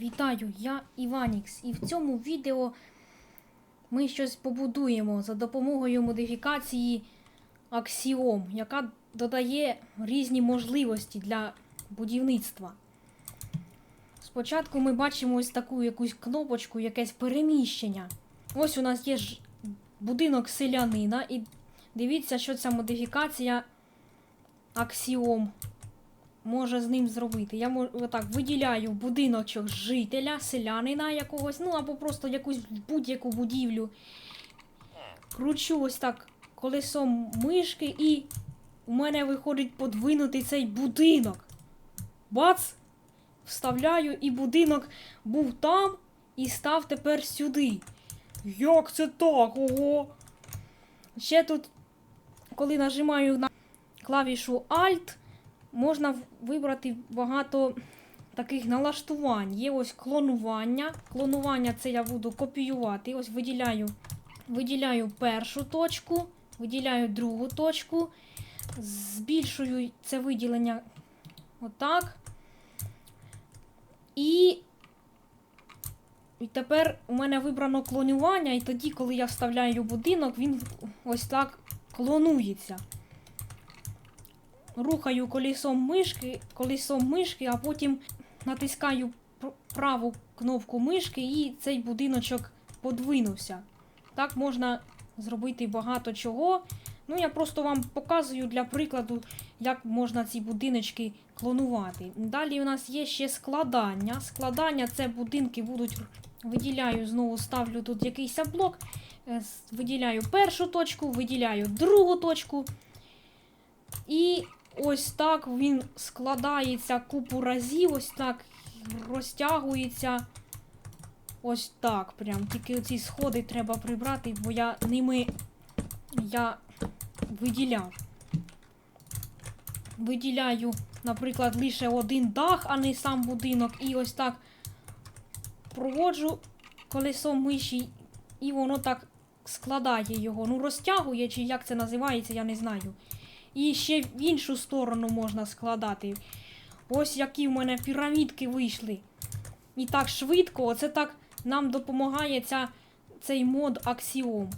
Вітаю, я Іванікс, і в цьому відео ми щось побудуємо за допомогою модифікації Axiom, яка додає різні можливості для будівництва. Спочатку ми бачимо ось таку якусь кнопочку, якесь переміщення. Ось у нас є ж будинок селянина, і дивіться, що ця модифікація Axiom може з ним зробити. Я мож, отак виділяю будиночок жителя, селянина якогось, ну або просто якусь будь-яку будівлю. Кручу ось так колесом мишки, і у мене виходить подвинутий цей будинок. Бац! Вставляю, і будинок був там і став тепер сюди. Як це так? Ого? Ще тут, коли нажимаю на клавішу Alt, можна вибрати багато таких налаштувань. Є ось клонування. Клонування це я буду копіювати. Ось виділяю, виділяю першу точку, виділяю другу точку, збільшую це виділення отак. І, і тепер у мене вибрано клонування, і тоді, коли я вставляю будинок, він ось так клонується рухаю колесом мишки, колесом мишки, а потім натискаю праву кнопку мишки і цей будиночок подвинувся. Так можна зробити багато чого. Ну, я просто вам показую для прикладу, як можна ці будиночки клонувати. Далі у нас є ще складання. Складання це будинки будуть. Виділяю, знову ставлю тут якийсь блок. е, Виділяю першу точку, виділяю другу точку. І ось так він складається купу разів, ось так розтягується. Ось так. Прям. Тільки ці сходи треба прибрати, бо я ними я виділяв. Виділяю, наприклад, лише один дах, а не сам будинок. І ось так проводжу колесом миші, і воно так складає його. Ну, розтягує, чи як це називається, я не знаю. І ще в іншу сторону можна складати. Ось які в мене пірамідки вийшли. І так швидко, оце так нам допомагає ця, цей мод Axiom.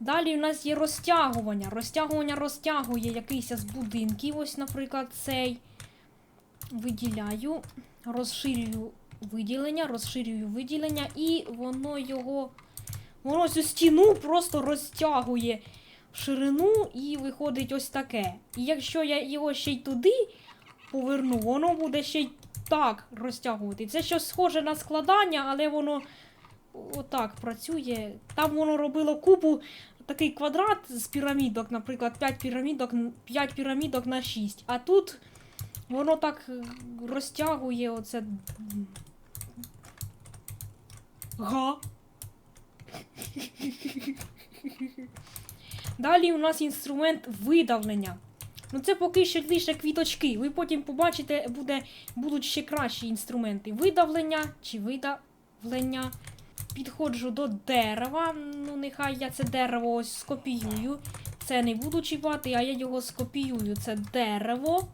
Далі у нас є розтягування. Розтягування розтягує якийсь з будинків. Ось, наприклад, цей. Виділяю, розширюю виділення, розширюю виділення, і воно його. Воно цю стіну просто розтягує в ширину і виходить ось таке. І якщо я його ще й туди поверну, воно буде ще й так розтягувати. Це щось схоже на складання, але воно отак працює. Там воно робило купу такий квадрат з пірамідок, наприклад, 5 пірамідок, 5 пірамідок на 6. А тут воно так розтягує оце. Га. Далі у нас інструмент видавлення. Ну це поки що лише квіточки. Ви потім побачите, буде, будуть ще кращі інструменти. Видавлення чи видавлення. Підходжу до дерева. Ну, нехай я це дерево ось скопіюю. Це не буду чіпати, а я його скопіюю. Це дерево.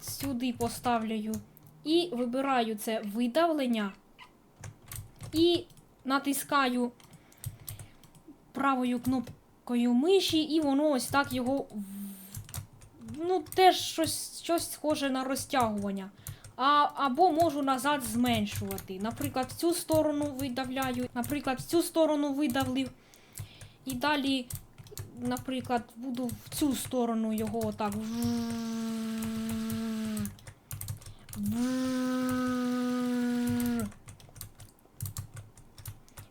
Сюди поставлю. І вибираю це видавлення. І натискаю правою кнопкою миші, і воно ось так його. Ну, теж щось, щось схоже на розтягування. А, або можу назад зменшувати. Наприклад, в цю сторону видавляю, наприклад, в цю сторону видавлив. І далі, наприклад, буду в цю сторону його отак.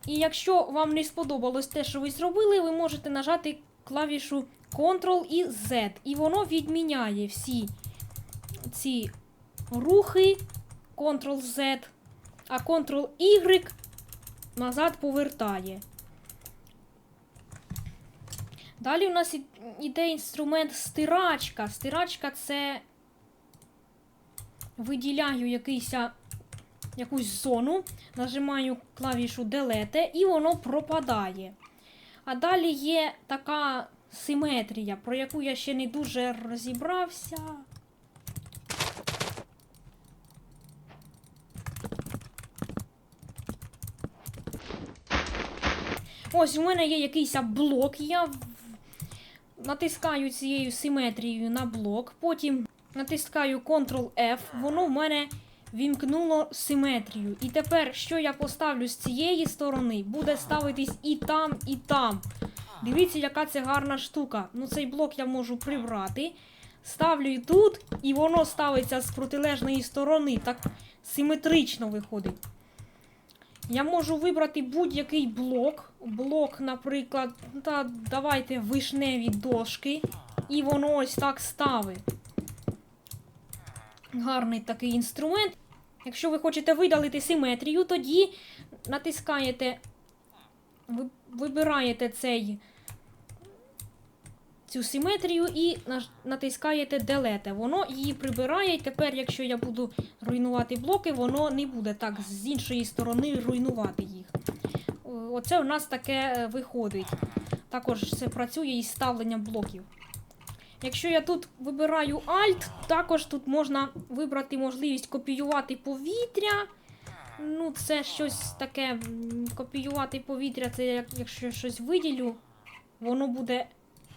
І якщо вам не сподобалось те, що ви зробили, ви можете нажати клавішу Ctrl і Z. І воно відміняє всі ці рухи Ctrl-Z, а Ctrl-Y назад повертає. Далі у нас іде інструмент стирачка. Стирачка це виділяю якийсь, якусь зону, нажимаю клавішу Delete і воно пропадає. А далі є така симетрія, про яку я ще не дуже розібрався. Ось у мене є якийсь блок. Я натискаю цією симетрією на блок, потім натискаю Ctrl-F, воно в мене вімкнуло симетрію. І тепер, що я поставлю з цієї сторони, буде ставитись і там, і там. Дивіться, яка це гарна штука. Ну, цей блок я можу прибрати. Ставлю і тут, і воно ставиться з протилежної сторони. Так симетрично виходить. Я можу вибрати будь-який блок. Блок, наприклад, ну, та давайте вишневі дошки. І воно ось так ставить. Гарний такий інструмент. Якщо ви хочете видалити симетрію, тоді натискаєте, вибираєте цей, цю симетрію і натискаєте Delete. Воно її прибирає. І тепер, якщо я буду руйнувати блоки, воно не буде так з іншої сторони руйнувати їх. Оце у нас таке е, виходить. Також це працює із ставленням блоків. Якщо я тут вибираю Alt, також тут можна вибрати можливість копіювати повітря. Ну, це щось таке. Копіювати повітря, це як, якщо я щось виділю, воно буде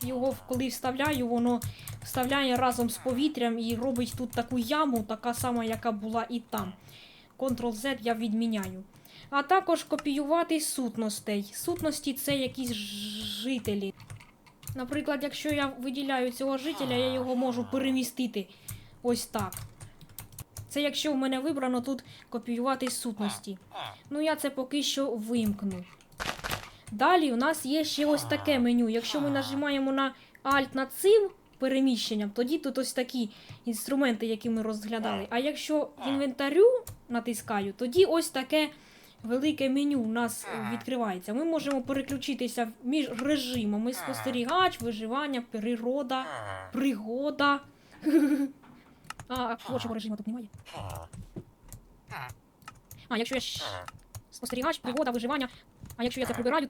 його, коли вставляю, воно вставляє разом з повітрям і робить тут таку яму, така сама, яка була і там. Ctrl-Z я відміняю. А також копіювати сутностей. Сутності це якісь жителі. Наприклад, якщо я виділяю цього жителя, я його можу перемістити ось так. Це якщо в мене вибрано тут копіювати сутності. Ну, я це поки що вимкну. Далі у нас є ще ось таке меню. Якщо ми нажимаємо на Alt над цим переміщенням, тоді тут ось такі інструменти, які ми розглядали. А якщо інвентарю натискаю, тоді ось таке велике меню у нас відкривається. Ми можемо переключитися між режимами: спостерігач, виживання, природа, пригода. А творчого режиму тут немає. А, якщо я спостерігач, пригода, виживання. А якщо я це прибираю,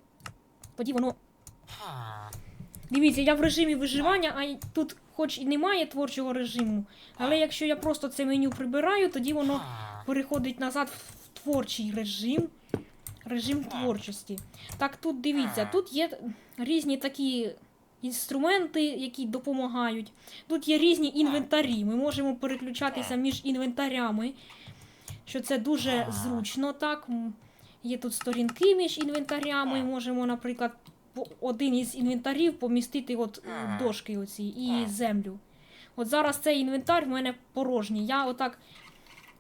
тоді воно. Дивіться, я в режимі виживання, а тут хоч і немає творчого режиму, але якщо я просто це меню прибираю, тоді воно переходить назад в творчий режим. Режим творчості. Так, тут дивіться, тут є різні такі інструменти, які допомагають. Тут є різні інвентарі. Ми можемо переключатися між інвентарями, що це дуже зручно. так. Є тут сторінки між інвентарями. Можемо, наприклад, один із інвентарів помістити от е, дошки оці і землю. От зараз цей інвентар в мене порожній. Я отак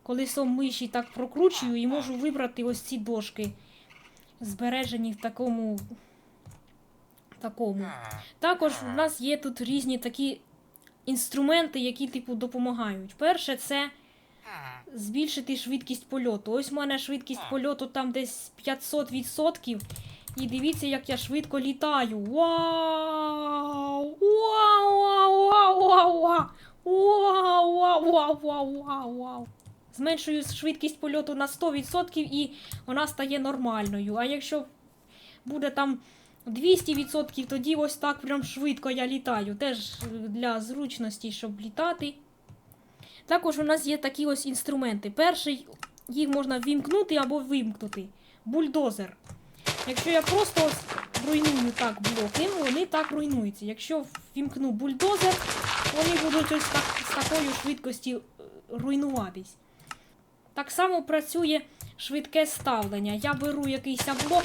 колесом миші так прокручую і можу вибрати ось ці дошки, збережені в такому. такому. Також в нас є тут різні такі інструменти, які типу допомагають. Перше, це збільшити швидкість польоту. Ось у мене швидкість польоту там десь 500%. І дивіться, як я швидко літаю. Вау! Вау! Вау! Вау! Вау! Вау! Вау! Вау! Вау! Вау! Зменшую швидкість польоту на 100% і вона стає нормальною. А якщо буде там 200%, тоді ось так прям швидко я літаю. Теж для зручності, щоб літати. Також у нас є такі ось інструменти. Перший їх можна вімкнути або вимкнути. Бульдозер. Якщо я просто ось руйную так блоки, вони так руйнуються. Якщо вімкну бульдозер, вони будуть ось так з такою швидкості е, руйнуватись. Так само працює швидке ставлення. Я беру якийсь блок.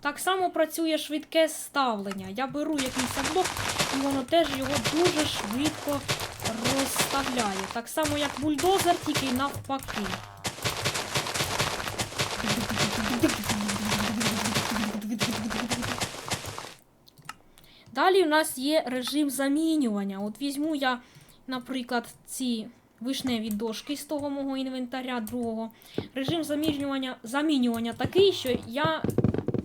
Так само працює швидке ставлення. Я беру якийсь блок, і воно теж його дуже швидко розставляє. Так само, як бульдозер, тільки навпаки. Далі у нас є режим замінювання. От візьму я, наприклад, ці вишневі дошки з того мого інвентаря другого. Режим замінювання, замінювання такий, що я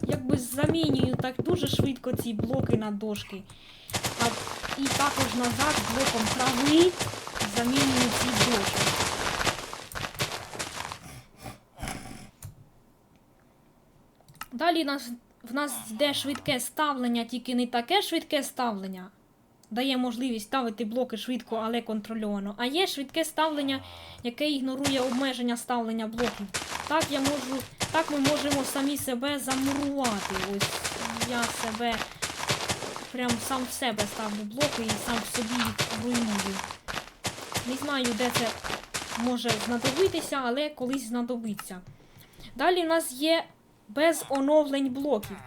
якби замінюю так дуже швидко ці блоки на дошки. А, і також назад блоком трави замінюю ці дошки. Далі нас, в нас йде швидке ставлення, тільки не таке швидке ставлення. Дає можливість ставити блоки швидко, але контрольовано. А є швидке ставлення, яке ігнорує обмеження ставлення блоків. Так я можу Так ми можемо самі себе замурувати. Ось я себе прям сам в себе ставлю блоки і сам в собі їх руйную. Не знаю, де це може знадобитися, але колись знадобиться. Далі в нас є без оновлень блоків.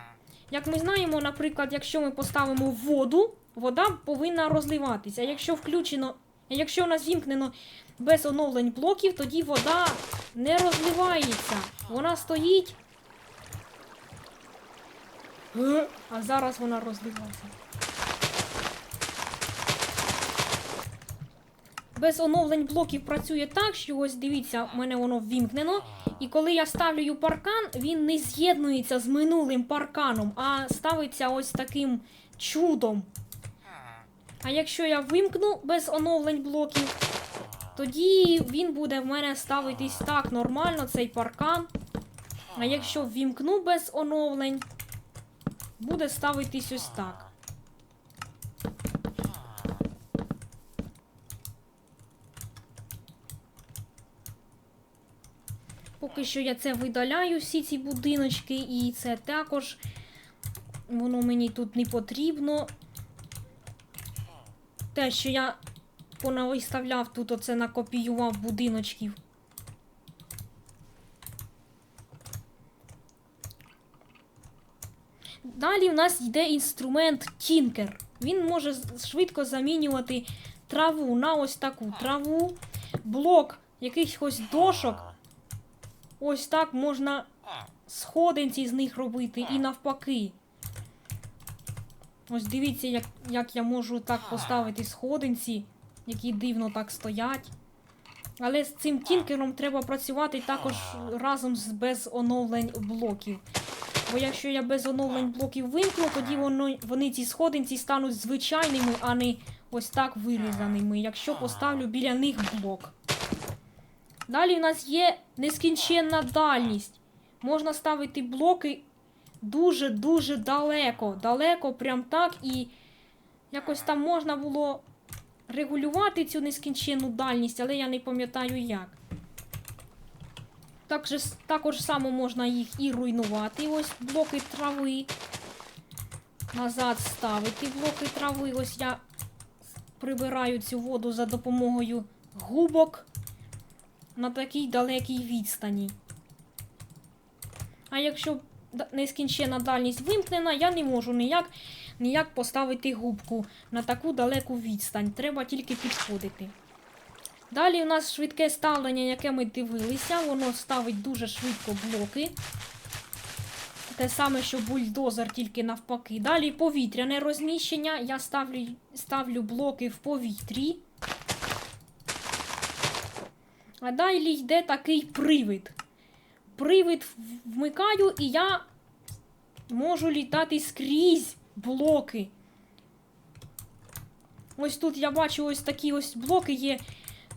Як ми знаємо, наприклад, якщо ми поставимо воду, вода повинна розливатися. Якщо включено, якщо у нас вімкнено без оновлень блоків, тоді вода не розливається. Вона стоїть. А зараз вона розливається. Без оновлень блоків працює так, що ось дивіться, у мене воно ввімкнено. І коли я ставлю паркан, він не з'єднується з минулим парканом, а ставиться ось таким чудом. А якщо я вимкну без оновлень блоків, тоді він буде в мене ставитись так нормально, цей паркан. А якщо ввімкну без оновлень, буде ставитись ось так. Поки що я це видаляю, всі ці будиночки, і це також воно мені тут не потрібно. Те, що я понавиставляв тут, оце накопіював будиночків. Далі в нас йде інструмент Тінкер. Він може швидко замінювати траву на ось таку траву, блок якихось дошок. Ось так можна сходинці з них робити і навпаки. Ось дивіться, як, як я можу так поставити сходинці, які дивно так стоять. Але з цим тінкером треба працювати також разом з без оновлень блоків. Бо якщо я без оновлень блоків вимкну, тоді воно, вони ці сходинці стануть звичайними, а не ось так вирізаними, якщо поставлю біля них блок. Далі в нас є нескінченна дальність. Можна ставити блоки дуже-дуже далеко. Далеко, прям так, і якось там можна було регулювати цю нескінченну дальність, але я не пам'ятаю як. Так же, також само можна їх і руйнувати. Ось блоки трави. Назад ставити блоки трави. Ось я прибираю цю воду за допомогою губок на такій далекій відстані. А якщо нескінченна дальність вимкнена, я не можу ніяк, ніяк поставити губку на таку далеку відстань. Треба тільки підходити. Далі у нас швидке ставлення, яке ми дивилися, воно ставить дуже швидко блоки. Те саме, що бульдозер, тільки навпаки. Далі повітряне розміщення. Я ставлю, ставлю блоки в повітрі. А далі йде такий привид. Привид вмикаю, і я можу літати скрізь блоки. Ось тут я бачу ось такі ось блоки є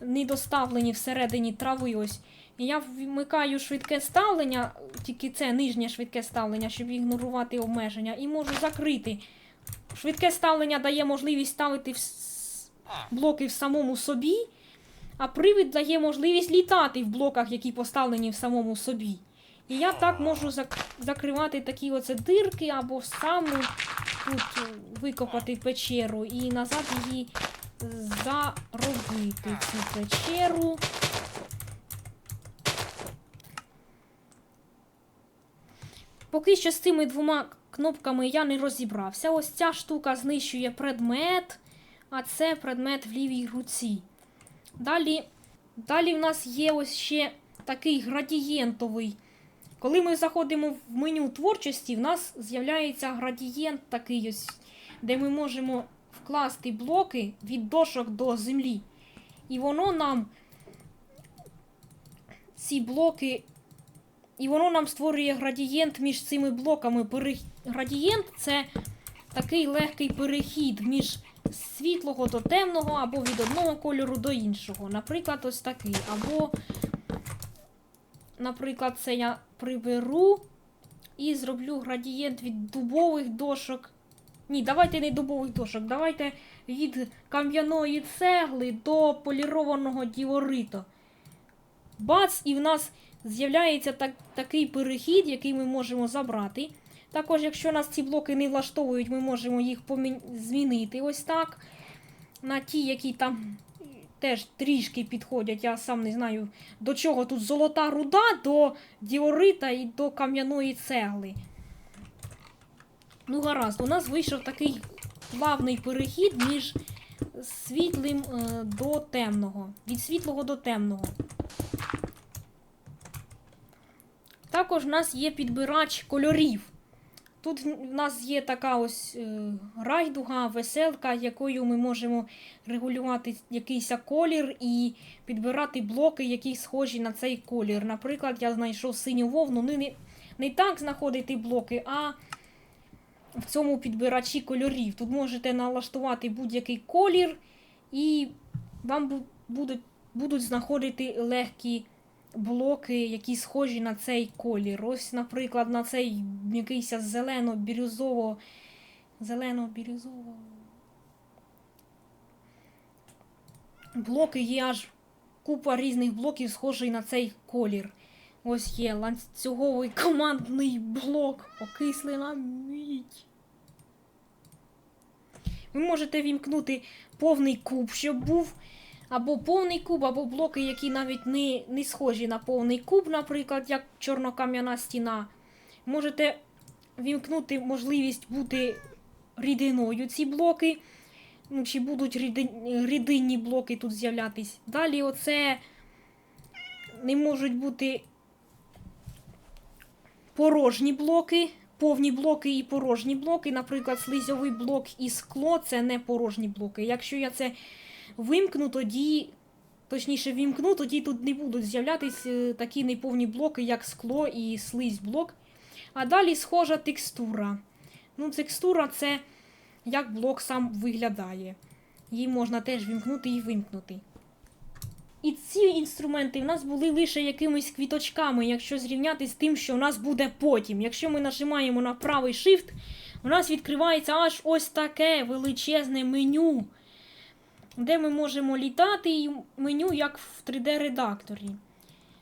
недоставлені всередині трави. Ось. І я вмикаю швидке ставлення, тільки це нижнє швидке ставлення, щоб ігнорувати обмеження, і можу закрити. Швидке ставлення дає можливість ставити вс- блоки в самому собі, а привід дає можливість літати в блоках, які поставлені в самому собі. І я так можу зак- закривати такі оце дирки або саму тут викопати печеру і назад її заробити цю печеру. Поки що з цими двома кнопками я не розібрався. Ось ця штука знищує предмет, а це предмет в лівій руці. Далі, далі в нас є ось ще такий градієнтовий. Коли ми заходимо в меню творчості, в нас з'являється градієнт такий ось, де ми можемо вкласти блоки від дошок до землі. І воно нам ці блоки. І воно нам створює градієнт між цими блоками. Градієнт це такий легкий перехід між світлого до темного, або від одного кольору до іншого. Наприклад, ось такий. Або, наприклад, це я приберу і зроблю градієнт від дубових дошок. Ні, давайте не дубових дошок, давайте від кам'яної цегли до полірованого діориту. Бац, і в нас з'являється так, такий перехід, який ми можемо забрати. Також, якщо нас ці блоки не влаштовують, ми можемо їх змінити ось так. На ті, які там теж трішки підходять. Я сам не знаю, до чого тут золота руда, до діорита і до кам'яної цегли. Ну, гаразд, у нас вийшов такий плавний перехід між світлим е, до темного. Від світлого до темного. Також в нас є підбирач кольорів. Тут в нас є така ось е, райдуга, веселка, якою ми можемо регулювати якийсь колір і підбирати блоки, які схожі на цей колір. Наприклад, я знайшов синю вовну. Ну, не, не так знаходити блоки, а в цьому підбирачі кольорів. Тут можете налаштувати будь-який колір, і вам будуть, будуть знаходити легкі блоки, які схожі на цей колір. Ось, наприклад, на цей якийсь зелено-бірюзово. Зелено-бірюзово. Блоки є аж купа різних блоків, схожий на цей колір. Ось є ланцюговий командний блок, окислена мідь. Ви можете вімкнути повний куб, щоб був або повний куб, або блоки, які навіть не, не схожі на повний куб, наприклад, як чорнокам'яна стіна. Можете вімкнути можливість бути рідиною ці блоки. Ну, чи будуть рідин- рідинні блоки тут з'являтись. Далі оце не можуть бути порожні блоки, повні блоки і порожні блоки. Наприклад, слизьовий блок і скло це не порожні блоки. Якщо я це вимкну, тоді, точніше, вімкну, тоді тут не будуть з'являтись е, такі неповні блоки, як скло і слизь блок. А далі схожа текстура. Ну, текстура це як блок сам виглядає. Її можна теж вімкнути і вимкнути. І ці інструменти в нас були лише якимись квіточками, якщо зрівняти з тим, що в нас буде потім. Якщо ми нажимаємо на правий shift, у нас відкривається аж ось таке величезне меню, де ми можемо літати, і меню як в 3D-редакторі.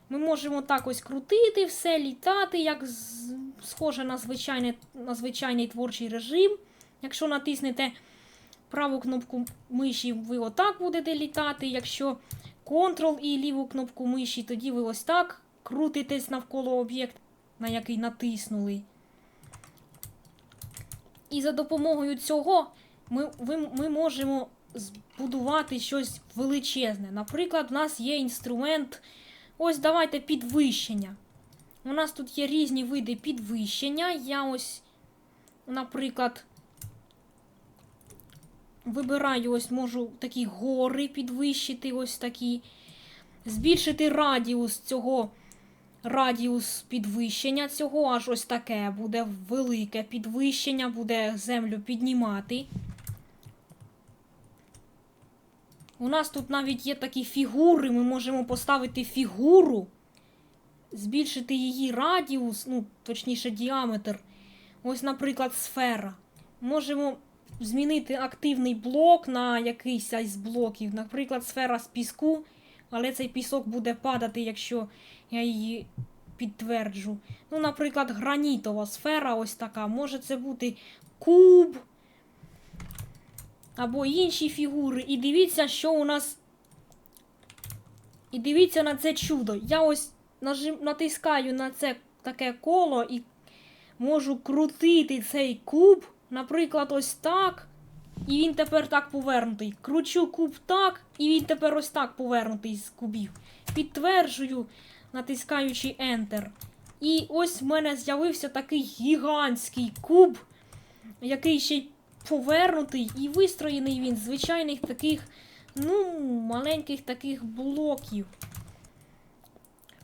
Ми можемо так ось крутити все, літати, як схоже на, звичайне, на звичайний творчий режим. Якщо натиснете праву кнопку миші, ви отак будете літати. Якщо Ctrl і ліву кнопку миші, тоді ви ось так крутитесь навколо об'єкта, на який натиснули. І за допомогою цього ми, ви, ми можемо збудувати щось величезне. Наприклад, у нас є інструмент. Ось давайте підвищення. У нас тут є різні види підвищення. Я ось, наприклад, вибираю, ось можу такі гори підвищити, ось такі. Збільшити радіус цього радіус підвищення цього, аж ось таке буде велике підвищення, буде землю піднімати. У нас тут навіть є такі фігури, ми можемо поставити фігуру, збільшити її радіус, ну, точніше, діаметр. Ось, наприклад, сфера. Можемо змінити активний блок на якийсь із блоків. Наприклад, сфера з піску, але цей пісок буде падати, якщо я її підтверджу. Ну, наприклад, гранітова сфера ось така. Може це бути куб або інші фігури. І дивіться, що у нас. І дивіться на це чудо. Я ось нажим... натискаю на це таке коло і можу крутити цей куб, наприклад, ось так. І він тепер так повернутий. Кручу куб так, і він тепер ось так повернутий з кубів. Підтверджую, натискаючи Enter. І ось в мене з'явився такий гігантський куб, який ще й повернутий, і вистроєний він з звичайних таких, ну, маленьких таких блоків.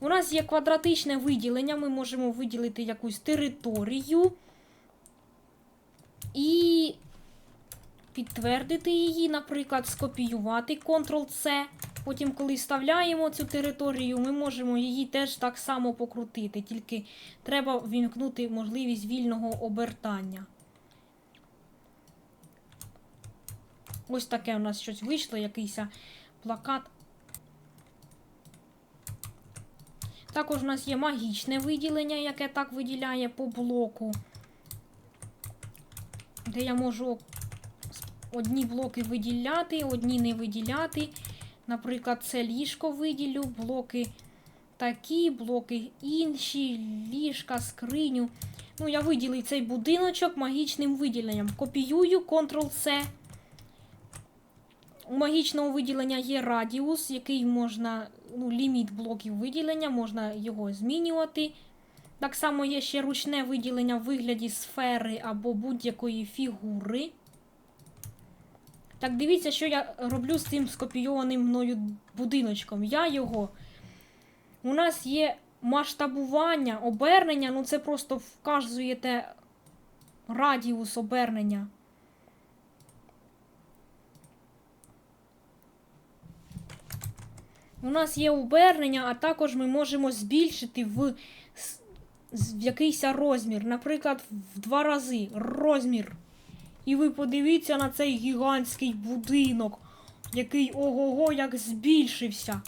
У нас є квадратичне виділення, ми можемо виділити якусь територію і підтвердити її, наприклад, скопіювати Ctrl-C. Потім, коли вставляємо цю територію, ми можемо її теж так само покрутити, тільки треба вімкнути можливість вільного обертання. Ось таке у нас щось вийшло, якийсь плакат. Також у нас є магічне виділення, яке так виділяє по блоку. Де я можу одні блоки виділяти, одні не виділяти. Наприклад, це ліжко виділю, блоки такі, блоки інші, ліжка, скриню. Ну, я виділив цей будиночок магічним виділенням. Копіюю, Ctrl-C. У магічного виділення є радіус, який можна, ну, ліміт блоків виділення, можна його змінювати. Так само є ще ручне виділення в вигляді сфери або будь-якої фігури. Так, дивіться, що я роблю з цим скопійованим мною будиночком. Я його. У нас є масштабування, обернення, ну це просто вказуєте радіус обернення. У нас є обернення, а також ми можемо збільшити в, в якийсь розмір. Наприклад, в два рази розмір. І ви подивіться на цей гігантський будинок, який ого-го як збільшився.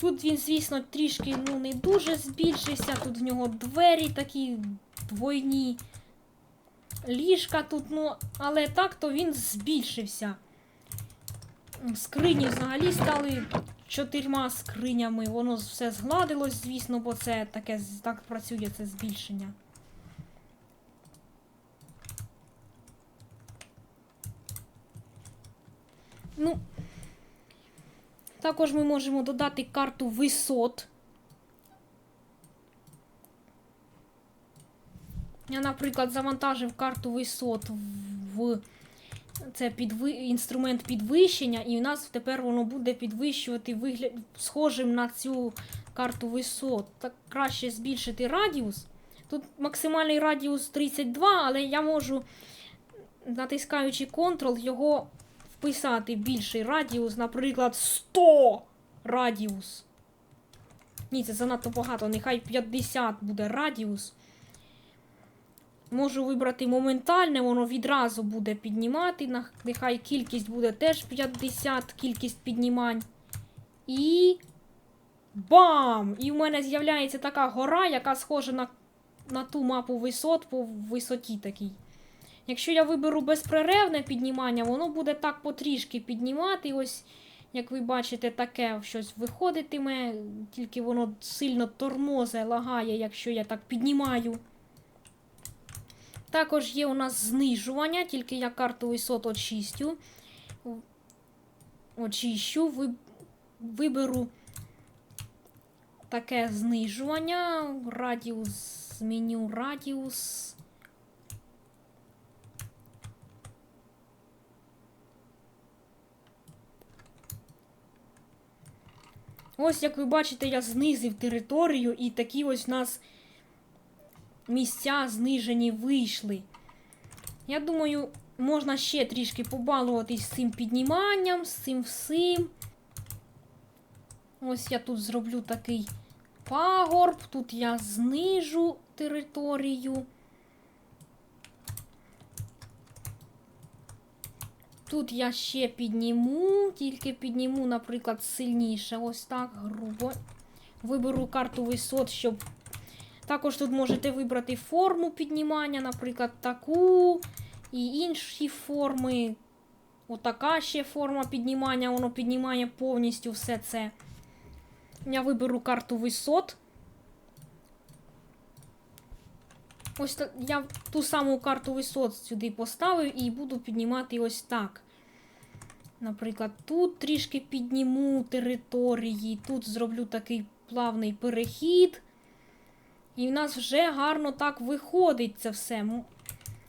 Тут він, звісно, трішки ну, не дуже збільшився. Тут в нього двері такі двойні. Ліжка тут, ну, але так то він збільшився. Скрині взагалі стали чотирма скринями. Воно все згладилось, звісно, бо це таке так працює це збільшення. Ну, також ми можемо додати карту висот. Я, наприклад, завантажив карту висот в це підви... інструмент підвищення, і у нас тепер воно буде підвищувати вигляд схожим на цю карту висот. Так краще збільшити радіус. Тут максимальний радіус 32, але я можу, натискаючи Ctrl, його вписати більший радіус, наприклад, 100 радіус. Ні, це занадто багато, нехай 50 буде радіус. Можу вибрати моментальне, воно відразу буде піднімати. Нехай кількість буде теж 50, кількість піднімань. І. Бам! І в мене з'являється така гора, яка схожа на, на ту мапу висот по висоті такій. Якщо я виберу безперервне піднімання, воно буде так потрішки піднімати. Ось, як ви бачите, таке щось виходитиме, тільки воно сильно тормозе, лагає, якщо я так піднімаю. Також є у нас знижування, тільки я карту висот очистю. Очищу, виберу таке знижування. Радіус, зміню радіус. Ось, як ви бачите, я знизив територію, і такі ось у нас місця знижені вийшли. Я думаю, можна ще трішки побалуватись з цим підніманням, з цим всім. Ось я тут зроблю такий пагорб, тут я знижу територію. Тут я ще підніму, тільки підніму, наприклад, сильніше. Ось так, грубо. Виберу карту висот, щоб. Також тут можете вибрати форму піднімання, наприклад, таку і інші форми. Отака ще форма піднімання, воно піднімає повністю все це. Я виберу карту висот. Ось я ту саму карту висот сюди поставив і буду піднімати ось так. Наприклад, тут трішки підніму території, тут зроблю такий плавний перехід. І в нас вже гарно так виходить це все.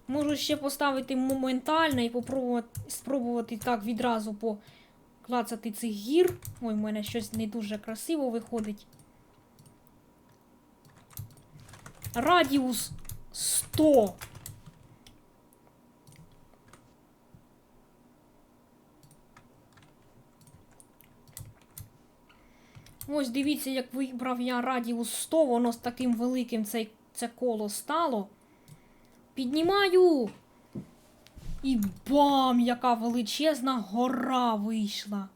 Можу ще поставити моментально і попробувати, спробувати так відразу поклацати цих гір. Ой, в мене щось не дуже красиво виходить. Радіус 100. Ось дивіться, як вибрав я радіус 100, воно з таким великим цей, це коло стало. Піднімаю. І бам! Яка величезна гора вийшла.